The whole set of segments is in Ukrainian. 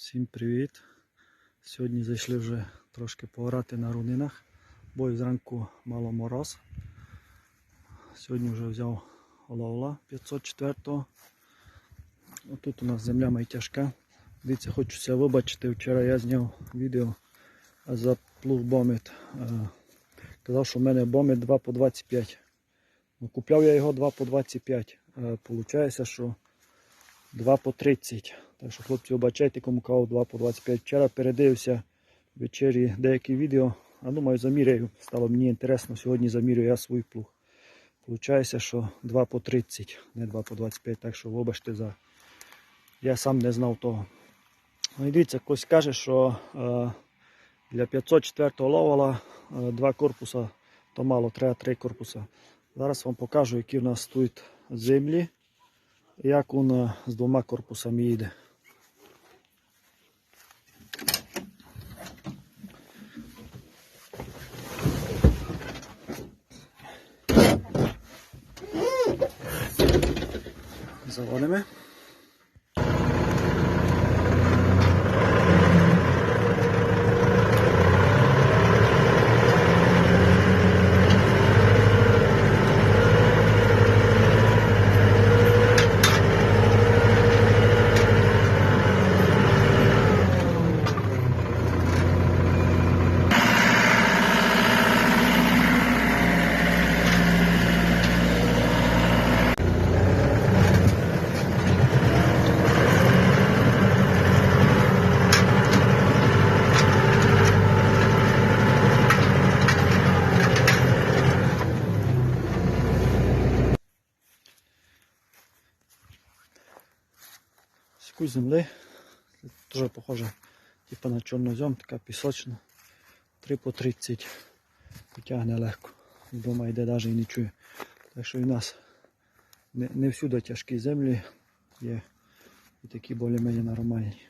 Всім привіт! Сьогодні зайшли вже трошки пограти на рунинах, бо зранку мало мороз. Сьогодні вже взяв Олаула 504-го. Отут у нас земля майтяжка. Дивіться, хочеться вибачити. Вчора я зняв відео за плуг бомит. Е, Казав, що в мене бомит 2 по 25. Ну, купляв я його 2 по 25. Е, Получається, що 2 по 30. Так що, хлопці, обачайте, кому каву 2 по 25. Вчора передивився ввечері деякі відео. А думаю, заміряю. Стало мені інтересно. Сьогодні замірюю я свій плуг. Получається, що 2 по 30, не 2 по 25. Так що вибачте за. Я сам не знав того. Ну і дивіться, хтось каже, що е, для 504 ловала е, два корпуса, то мало, треба три корпуса. Зараз вам покажу, які в нас тут землі як він е, з двома корпусами їде. Wasser annehmen. Сіку земли. Дуже похоже типу на чорнозем, така пісочна. 3 по 30. Потягне легко. Вдома йде навіть і не чує. Так що і в нас не, не всюди тяжкі землі є і такі більш-менш нормальні.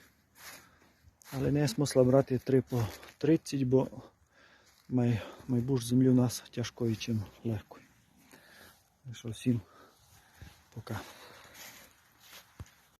Але не є смисла брати 3 по 30, бо май, майбуж землі у нас тяжкої, чим легкої. Так що всім пока.